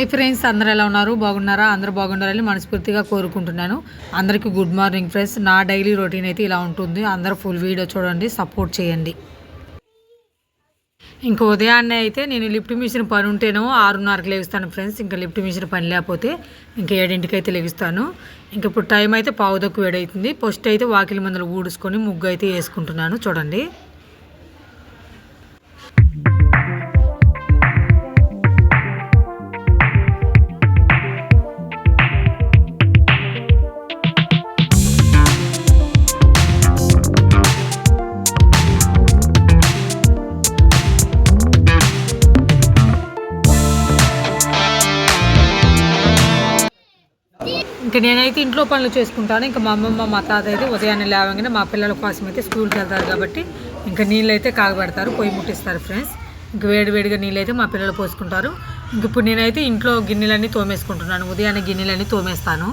Hi friends అందరూ ఎలా ఉన్నారు? బాగున్నారా? అందరూ బాగున్నారని మనస్ఫూర్తిగా కోరుకుంటున్నాను. అందరికీ గుడ్ మార్నింగ్ ఫ్రెండ్స్. నా డైలీ రొటీన్ అయితే ఇలా ఉంటుంది. అందరూ ఫుల్ వీడియో చూడండి సపోర్ట్ చేయండి. ఇంకా ఉదయాన్నే అయితే నేను లిఫ్ట్ మిషన్ పని ఉంటేనో ఆరున్నరకు లేస్తాను ఫ్రెండ్స్. ఇంకా లిఫ్ట్ మిషన్ పని లేకపోతే ఇంకా ఏడింటికి అయితే లెగుస్తాను ఇంక ఇప్పుడు టైం అయితే పావుదక్కు వేడవుతుంది ఫస్ట్ అయితే వాకిలి మందులు ఊడుసుకొని ముగ్గు అయితే వేసుకుంటున్నాను. చూడండి. నేనైతే ఇంట్లో పనులు చేసుకుంటాను. ఇంకా మా అమ్మమ్మ మా తాత అయితే ఉదయాన్నే లేవగానే మా పిల్లల కోసం అయితే స్కూల్కి వెళ్తారు కాబట్టి ఇంకా నీళ్ళు అయితే కాగబెడతారు పొయ్యి ముట్టిస్తారు ఫ్రెండ్స్. ఇంక వేడివేడిగా నీళ్ళు అయితే మా పిల్లలు పోసుకుంటారు. ఇంక ఇప్పుడు నేనైతే ఇంట్లో గిన్నెలన్నీ తోమేసుకుంటున్నాను. ఉదయాన్నే గిన్నెలన్నీ తోమేస్తాను.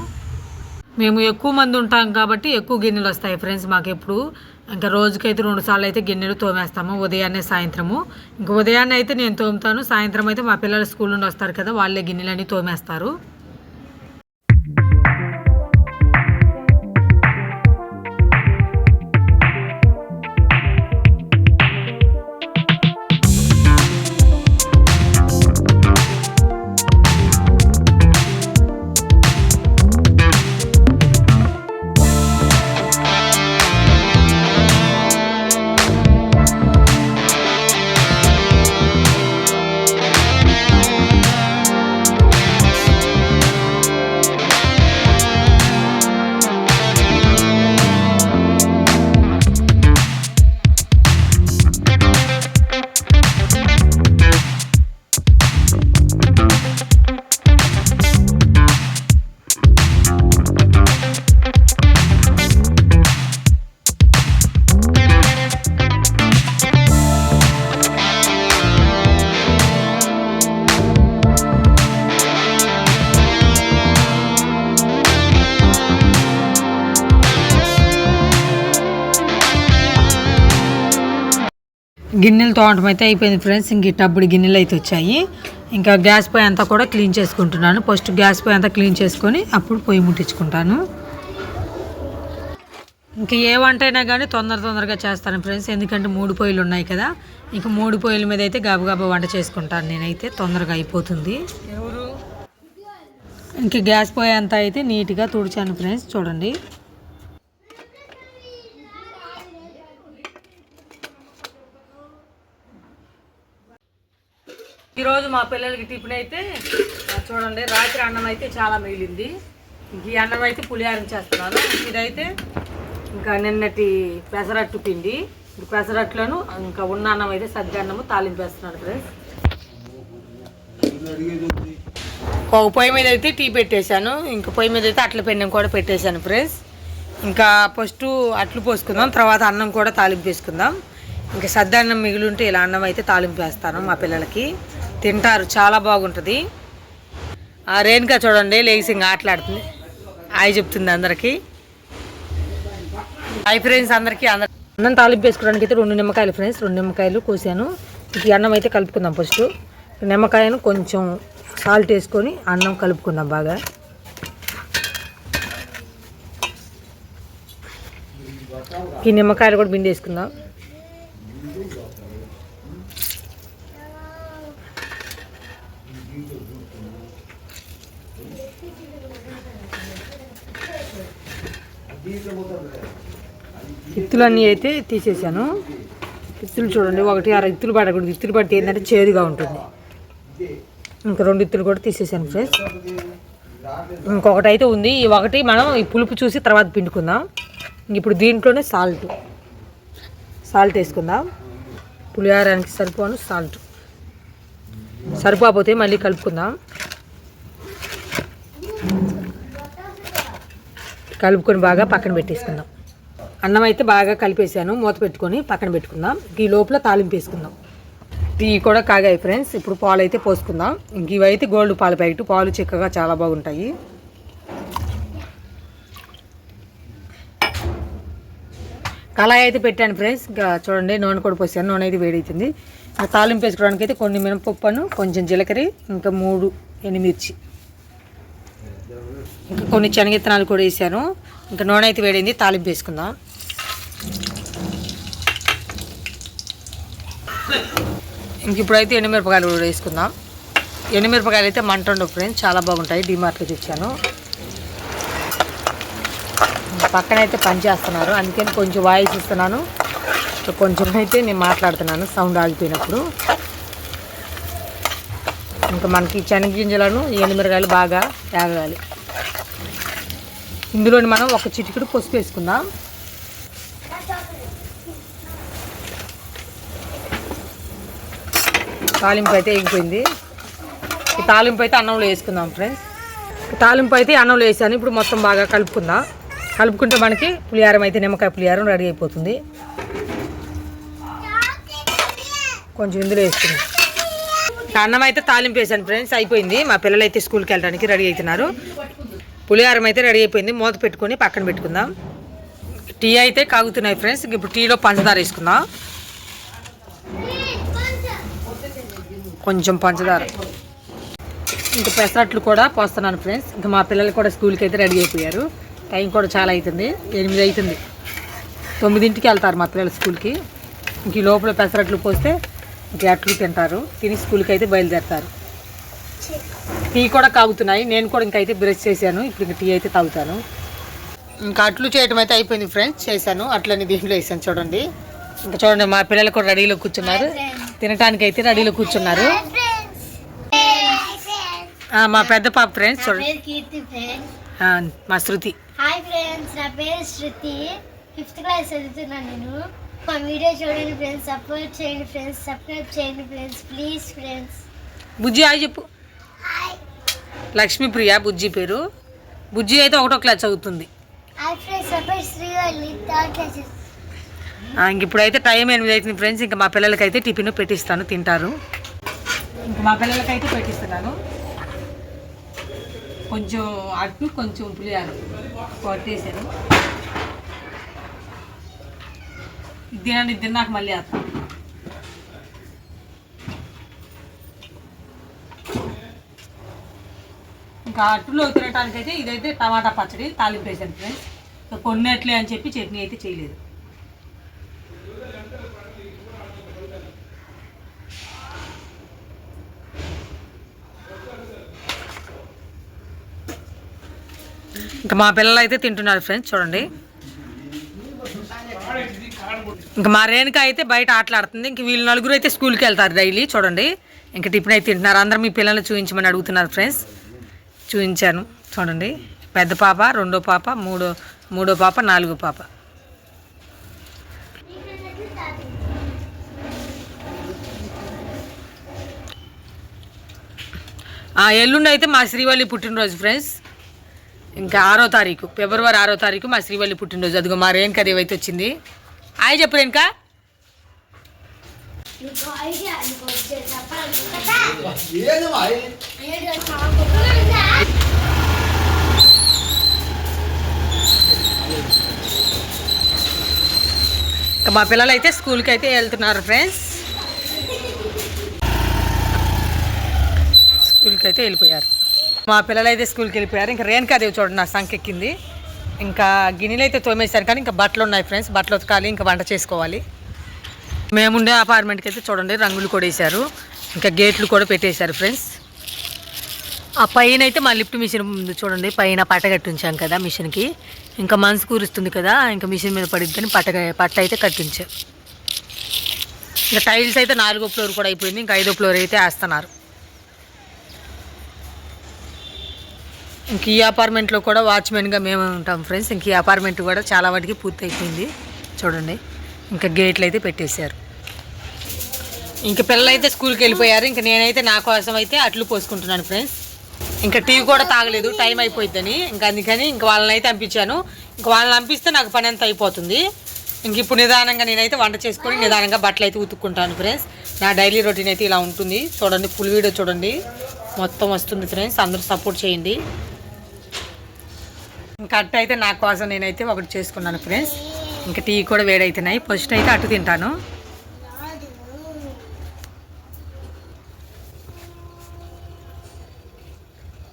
మేము ఎక్కువ మంది ఉంటాం కాబట్టి ఎక్కువ గిన్నెలు వస్తాయి ఫ్రెండ్స్ మాకు ఎప్పుడు. ఇంకా రోజుకైతే రెండు సార్లు అయితే గిన్నెలు తోమేస్తాము ఉదయాన్నే సాయంత్రము. ఇంకా ఉదయాన్నే అయితే నేను తోముతాను సాయంత్రం అయితే మా పిల్లలు స్కూల్ నుండి వస్తారు కదా వాళ్ళే గిన్నెలన్నీ తోమేస్తారు. గిన్నెలు అయితే అయిపోయింది ఫ్రెండ్స్. ఇంక టబ్బుడు గిన్నెలు అయితే వచ్చాయి. ఇంకా గ్యాస్ పొయ్యి అంతా కూడా క్లీన్ చేసుకుంటున్నాను. ఫస్ట్ గ్యాస్ పొయ్యి అంతా క్లీన్ చేసుకొని అప్పుడు పొయ్యి ముట్టించుకుంటాను. ఇంకా ఏ వంట అయినా కానీ తొందర తొందరగా చేస్తాను ఫ్రెండ్స్. ఎందుకంటే మూడు పొయ్యిలు ఉన్నాయి కదా. ఇంకా మూడు పొయ్యిల మీద అయితే గబగబా వంట చేసుకుంటాను నేనైతే. తొందరగా అయిపోతుంది. ఎవరు ఇంక గ్యాస్ పొయ్యి అంతా అయితే నీట్గా తుడిచాను ఫ్రెండ్స్. చూడండి. ఈరోజు మా పిల్లలకి టిఫిన్ అయితే చూడండి రాత్రి అన్నం అయితే చాలా మిగిలింది. ఈ అన్నం అయితే పులిహారం చేస్తున్నాను. ఇదైతే ఇంకా నిన్నటి పెసరట్టు పిండి. పెసరట్లను ఇంకా ఉన్న అన్నం అయితే సద్ది అన్నము తాలింపు వేస్తున్నాను ఫ్రెండ్స్ ఒక పొయ్యి మీద అయితే టీ పెట్టేశాను. ఇంకా పొయ్యి మీద అయితే అట్ల పెన్నం కూడా పెట్టేశాను ఫ్రెండ్స్ ఇంకా ఫస్ట్ అట్లు పోసుకుందాం తర్వాత అన్నం కూడా తాలింపు వేసుకుందాం ఇంకా సద్ది అన్నం మిగిలి ఉంటే ఇలా అన్నం అయితే తాలింపు వేస్తాను మా పిల్లలకి. తింటారు చాలా బాగుంటుంది. ఆ రేణుకా చూడండి లేచి ఇంకా ఆటలాడుతుంది. హాయ్ చెప్తుంది అందరికీ. హాయ్ ఫ్రెండ్స్ అందరికీ అందరు అన్నం తాలింపు వేసుకోవడానికి అయితే రెండు నిమ్మకాయలు ఫ్రెండ్స్ రెండు నిమ్మకాయలు కోసాను. ఈ అన్నం అయితే కలుపుకుందాం ఫస్ట్. నిమ్మకాయను కొంచెం సాల్ట్ వేసుకొని అన్నం కలుపుకుందాం బాగా. ఈ నిమ్మకాయలు కూడా బిండి వేసుకుందాం. ఇత్తులన్నీ అయితే తీసేసాను ఇత్తులు చూడండి ఒకటి అర ఇత్తులు పడకూడదు. ఇత్తులు పడితే ఏంటంటే చేదుగా ఉంటుంది. ఇంకా రెండు ఇత్తులు కూడా తీసేసాను ఫ్రెండ్స్. ఇంకొకటి అయితే ఉంది. ఈ ఒకటి మనం ఈ పులుపు చూసి తర్వాత పిండుకుందాం. ఇప్పుడు దీంట్లోనే సాల్ట్. సాల్ట్ వేసుకుందాం. పులిహారానికి సరిపోను సాల్ట్. సరిపోతే మళ్ళీ కలుపుకుందాం. కలుపుకొని బాగా పక్కన పెట్టేసుకుందాం. అన్నం అయితే బాగా కలిపేసాను మూత పెట్టుకొని పక్కన పెట్టుకుందాం. ఈ లోపల తాలింపు వేసుకుందాం. టీ కూడా కాగాయి ఫ్రెండ్స్. ఇప్పుడు పాలు అయితే పోసుకుందాం. ఇంక ఇవైతే గోల్డ్ పాల ప్యాకెట్. పాలు చిక్కగా చాలా బాగుంటాయి. కళాయి అయితే పెట్టాను ఫ్రెండ్స్. ఇంకా చూడండి నూనె కూడా పోసాను. నూనె అయితే వేడవుతుంది ఇంకా తాలింపు వేసుకోవడానికి అయితే కొన్ని మినపప్పును కొంచెం జీలకర్ర ఇంకా మూడు ఎండుమిర్చి ఇంకా కొన్ని శనగిత్తనాలు కూడా వేసాను. ఇంకా నూనె అయితే వేడింది. తాలింపు వేసుకుందాం. ఇంక ఇప్పుడైతే ఎండుమిరపకాయలు కూడా వేసుకుందాం. ఎండుమిరపకాయలు అయితే మంట ఉండవు ఫ్రెండ్స్ చాలా బాగుంటాయి. డిమార్ట్లో తెచ్చాను. పక్కన అయితే పని చేస్తున్నారు. అందుకని కొంచెం వాయిస్ ఇస్తున్నాను. కొంచెం అయితే నేను మాట్లాడుతున్నాను సౌండ్ ఆగిపోయినప్పుడు. ఇంకా మనకి శనగగింజలను ఎండుమిరకాయలు బాగా తాగాలి ఇందులోని మనం ఒక చిటికెడు పసుపు వేసుకుందాం. తాలింపు అయితే ఎగిపోయింది. ఈ తాలింపు అయితే అన్నంలో వేసుకుందాం ఫ్రెండ్స్. తాలింపు అయితే అన్నంలో వేసాను. ఇప్పుడు మొత్తం బాగా కలుపుకుందాం. కలుపుకుంటే మనకి పులిహారం అయితే నిమ్మకాయ పులిహారం రెడీ అయిపోతుంది. కొంచెం ఇందులో వేసుకుందాం. అన్నం అయితే తాలింపు వేసాను ఫ్రెండ్స్. అయిపోయింది. మా పిల్లలు అయితే స్కూల్కి వెళ్ళడానికి రెడీ అవుతున్నారు. పులిహారం అయితే రెడీ అయిపోయింది. మూత పెట్టుకొని పక్కన పెట్టుకుందాం. టీ అయితే కాగుతున్నాయి ఫ్రెండ్స్. ఇప్పుడు టీలో పంచదార వేసుకుందాం. కొంచెం పంచదార. ఇంకా పెసరట్లు కూడా పోస్తున్నాను ఫ్రెండ్స్. ఇంకా మా పిల్లలు కూడా స్కూల్కి అయితే రెడీ అయిపోయారు. టైం కూడా చాలా అవుతుంది ఎనిమిది అవుతుంది తొమ్మిదింటికి వెళ్తారు మా పిల్లలు స్కూల్కి. ఇంక ఈ లోపల పెసరట్లు పోస్తే ఇంక అట్లు తింటారు. తిని స్కూల్కి అయితే బయలుదేరుతారు. టీ కూడా కాగుతున్నాయి నేను కూడా ఇంకైతే బ్రష్ చేశాను. ఇప్పుడు ఇంక టీ అయితే తాగుతాను. ఇంకా అట్లు చేయడం అయితే అయిపోయింది ఫ్రెండ్స్. చేశాను. అట్లని దీంట్లో వేసాను చూడండి. ఇంకా చూడండి మా పిల్లలు కూడా రెడీలో కూర్చున్నారు. తినటానికి అయితే రెడీలో కూర్చున్నారు. మా పెద్ద పాప ఫ్రెండ్స్ చూడండి మా శృతి. హాయ్ ఫ్రెండ్స్ నా పేరు శృతి. ఫిఫ్త్ క్లాస్ చదువుతున్నాను నేను. మా వీడియో చూడండి ఫ్రెండ్స్ సపోర్ట్ చేయండి ఫ్రెండ్స్ సబ్స్క్రైబ్ చేయండి friends please friends Bujji hi చెప్పు. లక్ష్మీప్రియ బుజ్జి పేరు. బుజ్జి అయితే ఒకటో క్లాస్ చదువుతుంది. Hi friends support Srivalli third classes ఆ, ఇంక ఇప్పుడైతే టైం ఎనిమిది అవుతుంది ఫ్రెండ్స్. ఇంకా మా పిల్లలకైతే టిఫిన్ పెట్టిస్తాను తింటారు. ఇంకా మా పిల్లలకైతే పెట్టిస్తున్నాను. కొంచెం అట్టు కొంచెం పులియారు కొట్టేసాను ఇది తినండి ఇది తిన్నాక మళ్ళీ వేస్తాను. ఇంకా అట్టులో తినటానికైతే అయితే ఇదైతే టమాటా పచ్చడి తాలింపు వేసాను ఫ్రెండ్స్. కొన్నట్లే అని చెప్పి చట్నీ అయితే చేయలేదు. మా పిల్లలు అయితే తింటున్నారు ఫ్రెండ్స్ చూడండి. ఇంకా మా రేణుక అయితే బయట ఆటలాడుతుంది. ఇంక వీళ్ళు నలుగురు అయితే స్కూల్కి వెళ్తారు డైలీ చూడండి. ఇంకా టిఫిన్ అయితే తింటున్నారు. అందరూ మీ పిల్లల్ని చూపించమని అడుగుతున్నారు ఫ్రెండ్స్. చూపించాను చూడండి. పెద్ద పాప రెండో పాప మూడో మూడో పాప నాలుగో పాప. ఎల్లుండి అయితే మా శ్రీవల్లి పుట్టినరోజు ఫ్రెండ్స్. ఇంకా ఆరో తారీఖు ఫిబ్రవరి ఆరో తారీఖు మా శ్రీవల్లి పుట్టినరోజు. అదిగో మా రేణుక దేవి వచ్చింది. హాయ్ చెప్పు రేణుక. ఇంకా మా పిల్లలు అయితే స్కూల్కి అయితే వెళ్తున్నారు ఫ్రెండ్స్. స్కూల్కి అయితే వెళ్ళిపోయారు. మా పిల్లలు అయితే స్కూల్కి వెళ్ళిపోయారు. ఇంకా రేణుకాదేవి చూడండి నా సంఖ్య ఎక్కింది ఇంకా గిన్నెలు అయితే తోమేశారు కానీ ఇంకా బట్టలు ఉన్నాయి ఫ్రెండ్స్. బట్టలు ఉతకాలి ఇంకా వంట చేసుకోవాలి. మేముండే అపార్ట్మెంట్కి అయితే చూడండి రంగులు కూడా వేశారు ఇంకా గేట్లు కూడా పెట్టేశారు ఫ్రెండ్స్. ఆ పైన అయితే మా లిఫ్ట్ మిషన్ ఉంది చూడండి పైన పట్ట కట్టించాం కదా మిషన్కి. ఇంకా మనసు కూరుస్తుంది కదా ఇంకా మిషన్ మీద పడిద్దని పట్ట పట్ట అయితే కట్టించాం. ఇంకా టైల్స్ అయితే నాలుగో ఫ్లోర్ కూడా అయిపోయింది ఇంకా ఐదో ఫ్లోర్ అయితే వేస్తున్నారు. ఇంక ఈ అపార్ట్మెంట్లో కూడా వాచ్మెన్గా మేము ఉంటాం ఫ్రెండ్స్ ఇంక ఈ అపార్ట్మెంట్ కూడా చాలా వాటికి పూర్తి అయిపోయింది చూడండి. ఇంకా గేట్లు అయితే పెట్టేశారు. ఇంక పిల్లలు అయితే స్కూల్కి వెళ్ళిపోయారు. ఇంక నేనైతే నా కోసం అయితే అట్లు పోసుకుంటున్నాను ఫ్రెండ్స్ ఇంకా టీవీ కూడా తాగలేదు. టైం అయిపోయిద్దని. ఇంకా అందుకని ఇంక వాళ్ళని అయితే పంపించాను ఇంక వాళ్ళని పంపిస్తే నాకు పని అంత అయిపోతుంది. ఇంక ఇప్పుడు నిదానంగా నేనైతే వంట చేసుకొని నిదానంగా బట్టలు అయితే ఉతుక్కుంటాను ఫ్రెండ్స్ నా డైలీ రొటీన్ అయితే ఇలా ఉంటుంది. చూడండి ఫుల్ వీడియో చూడండి. మొత్తం వస్తుంది ఫ్రెండ్స్ అందరూ సపోర్ట్ చేయండి. ఇంకా అట్ట అయితే నా కోసం నేనైతే ఒకటి చేసుకున్నాను ఫ్రెండ్స్. ఇంకా టీ కూడా వేడవుతున్నాయి ఫస్ట్ అయితే అటు తింటాను.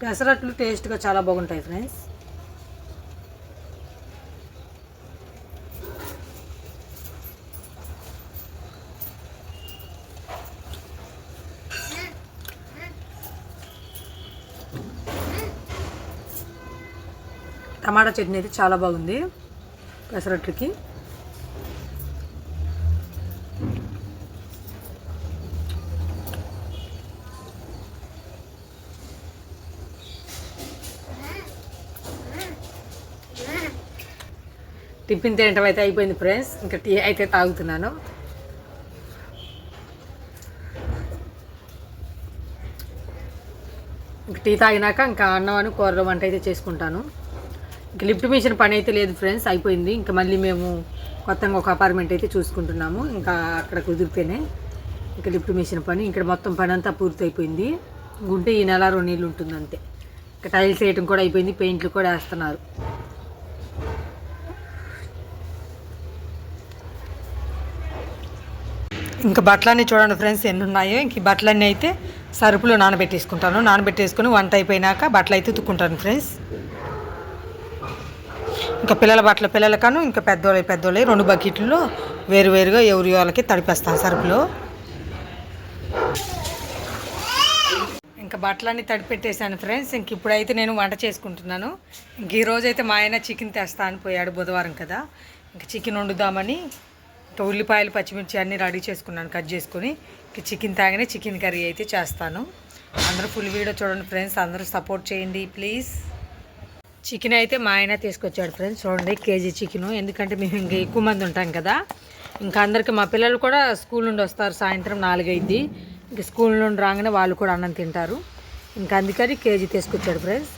పెసరట్లు టేస్ట్గా చాలా బాగుంటాయి ఫ్రెండ్స్. టమాటా చట్నీ అయితే చాలా బాగుంది. పెసరట్లకి టిఫిన్ తినటం అయితే అయిపోయింది ఫ్రెండ్స్. ఇంకా టీ అయితే తాగుతున్నాను. ఇంకా టీ తాగినాక ఇంకా అన్నం అని కూరలు వంట అయితే చేసుకుంటాను. ఇంకా లిఫ్ట్ మిషన్ పని అయితే లేదు ఫ్రెండ్స్ అయిపోయింది. ఇంకా మళ్ళీ మేము కొత్తగా ఒక అపార్ట్మెంట్ అయితే చూసుకుంటున్నాము. ఇంకా అక్కడ కుదిరితేనే ఇంకా లిఫ్ట్ మిషన్ పని ఇక్కడ మొత్తం పని అంతా పూర్తి అయిపోయింది ఉంటే ఈ నెల రెండు నీళ్ళు ఉంటుంది అంతే. ఇంకా టైల్స్ వేయటం కూడా అయిపోయింది పెయింట్లు కూడా వేస్తున్నారు. ఇంకా బట్టలన్నీ చూడండి ఫ్రెండ్స్ ఎన్ని ఉన్నాయో ఇంక బట్టలన్నీ అయితే సరుపులో నానబెట్టేసుకుంటాను. నానబెట్టేసుకుని వంట అయిపోయినాక బట్టలు అయితే ఉతుక్కుంటాను ఫ్రెండ్స్. ఇంకా పిల్లల బట్టల పిల్లలకను ఇంకా పెద్దోళ్ళ పెద్దోళ్ళ రెండు బకెట్లలో వేరువేరుగా ఎవరి వాళ్ళకి తడిపేస్తాను సరుపులో ఇంకా బట్టలన్నీ తడిపెట్టేశాను ఫ్రెండ్స్. ఇంక ఇప్పుడైతే నేను వంట చేసుకుంటున్నాను. ఇంక ఈరోజు అయితే మా ఆయన చికెన్ తెస్తా అని పోయాడు బుధవారం కదా. ఇంకా చికెన్ వండుదామని ఇంకా ఉల్లిపాయలు పచ్చిమిర్చి అన్నీ రెడీ చేసుకున్నాను కట్ చేసుకొని. ఇంక చికెన్ తాగానే చికెన్ కర్రీ అయితే చేస్తాను. అందరూ ఫుల్ వీడియో చూడండి ఫ్రెండ్స్. అందరూ సపోర్ట్ చేయండి ప్లీజ్. చికెన్ అయితే మా ఆయన తీసుకొచ్చాడు ఫ్రెండ్స్ చూడండి కేజీ చికెను. ఎందుకంటే మేము ఇంకా ఎక్కువ మంది ఉంటాం కదా. ఇంకా అందరికి మా పిల్లలు కూడా స్కూల్ నుండి వస్తారు. సాయంత్రం నాలుగైద్ది. ఇంకా స్కూల్ నుండి రాగానే వాళ్ళు కూడా అన్నం తింటారు. ఇంకా అందుకని కేజీ తీసుకొచ్చాడు ఫ్రెండ్స్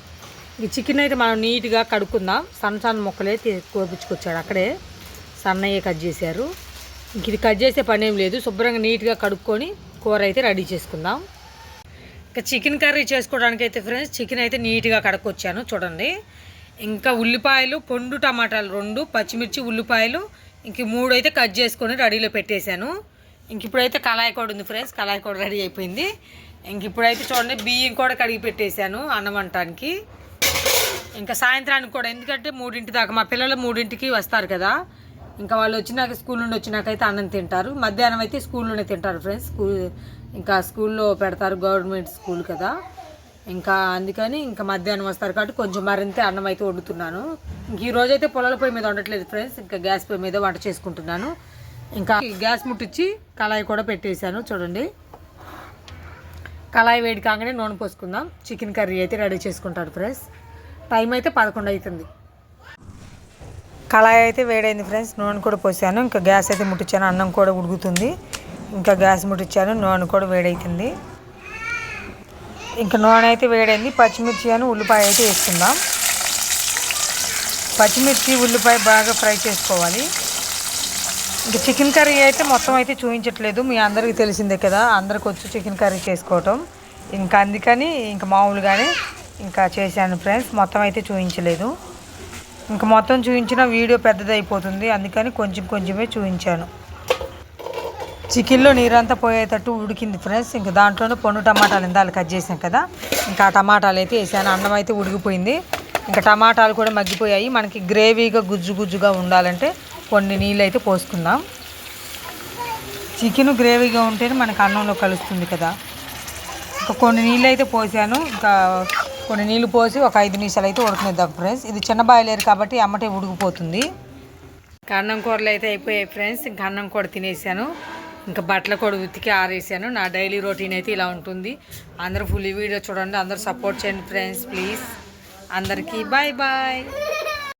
ఈ చికెన్ అయితే మనం నీట్గా కడుక్కుందాం. సన్న సన్న ముక్కలే కోపించుకొచ్చాడు. అక్కడే సన్నయ్యే కట్ చేశారు. ఇంక ఇది కట్ చేసే పని ఏం లేదు. శుభ్రంగా నీట్గా కడుక్కొని కూర అయితే రెడీ చేసుకుందాం. ఇంకా చికెన్ కర్రీ చేసుకోవడానికి అయితే ఫ్రెండ్స్ చికెన్ అయితే నీట్గా కడకొచ్చాను చూడండి. ఇంకా ఉల్లిపాయలు పొండు టమాటాలు రెండు పచ్చిమిర్చి ఉల్లిపాయలు ఇంక మూడు అయితే కట్ చేసుకొని రెడీలో పెట్టేశాను. ఇంక ఇప్పుడైతే కళాయి కూడా ఉంది ఫ్రెండ్స్ కళాయి కూడా రెడీ అయిపోయింది. ఇంక ఇప్పుడైతే చూడండి బియ్యం కూడా కడిగి పెట్టేశాను అన్నం అంటానికి ఇంకా సాయంత్రానికి కూడా ఎందుకంటే మూడింటి దాకా మా పిల్లలు మూడింటికి వస్తారు కదా. ఇంకా వాళ్ళు వచ్చినాక స్కూల్ నుండి వచ్చినాక అయితే అన్నం తింటారు. మధ్యాహ్నం అయితే స్కూల్లోనే తింటారు ఫ్రెండ్స్ స్కూల్ ఇంకా స్కూల్లో పెడతారు గవర్నమెంట్ స్కూల్ కదా. ఇంకా అందుకని ఇంకా మధ్యాహ్నం వస్తారు కాబట్టి కొంచెం మరింత అన్నం అయితే వండుతున్నాను. ఇంక ఈరోజు అయితే పొలాల పొయ్యి మీద వండట్లేదు ఫ్రెండ్స్. ఇంకా గ్యాస్ పొయ్యి మీద వంట చేసుకుంటున్నాను. ఇంకా గ్యాస్ ముట్టించి కళాయి కూడా పెట్టేశాను చూడండి. కళాయి వేడి కాగానే నూనె పోసుకుందాం. చికెన్ కర్రీ అయితే రెడీ చేసుకుంటాడు ఫ్రెండ్స్. టైం అయితే పదకొండు అవుతుంది. కళాయి అయితే వేడైంది ఫ్రెండ్స్. నూనె కూడా పోసాను. ఇంకా గ్యాస్ అయితే ముట్టించాను అన్నం కూడా ఉడుకుతుంది. ఇంకా గ్యాస్ ముట్టించాను నూనె కూడా వేడవుతుంది ఇంకా నూనె అయితే వేడైంది పచ్చిమిర్చి అని ఉల్లిపాయ అయితే వేసుకుందాం. పచ్చిమిర్చి ఉల్లిపాయ బాగా ఫ్రై చేసుకోవాలి. ఇంకా చికెన్ కర్రీ అయితే మొత్తం అయితే చూపించట్లేదు మీ అందరికీ తెలిసిందే కదా అందరికి వచ్చి చికెన్ కర్రీ చేసుకోవటం. ఇంకా అందుకని ఇంకా మామూలుగానే ఇంకా చేశాను ఫ్రెండ్స్ మొత్తం అయితే చూపించలేదు. ఇంకా మొత్తం చూపించిన వీడియో పెద్దది అయిపోతుంది అందుకని కొంచెం కొంచెమే చూపించాను. చికెన్లో నీరంతా పోయేటట్టు ఉడికింది ఫ్రెండ్స్. ఇంకా దాంట్లోనే పండు టమాటాలు ఇందాలు కట్ చేసాం కదా. ఇంకా టమాటాలు అయితే వేసాను. అన్నం అయితే ఉడికిపోయింది. ఇంకా టమాటాలు కూడా మగ్గిపోయాయి. మనకి గ్రేవీగా గుజ్జు గుజ్జుగా ఉండాలంటే కొన్ని నీళ్ళు అయితే పోసుకుందాం. చికెన్ గ్రేవీగా ఉంటేనే మనకి అన్నంలో కలుస్తుంది కదా. ఇంకా కొన్ని నీళ్ళు అయితే పోసాను. ఇంకా కొన్ని నీళ్ళు పోసి ఒక ఐదు నిమిషాలు అయితే ఉడకనిద్దాం ఫ్రెండ్స్. ఇది చిన్న బాయిలేరు కాబట్టి అమ్మటే ఉడికిపోతుంది. ఇంకా అన్నం కూరలు అయితే అయిపోయాయి ఫ్రెండ్స్. ఇంకా అన్నం కూడా తినేసాను. ఇంకా బట్టలు కూడా ఉతికి ఆరేసాను. నా డైలీ రొటీన్ అయితే ఇలా ఉంటుంది. అందరూ ఫుల్ వీడియో చూడండి. అందరూ సపోర్ట్ చేయండి ఫ్రెండ్స్ ప్లీజ్. అందరికీ బాయ్ బాయ్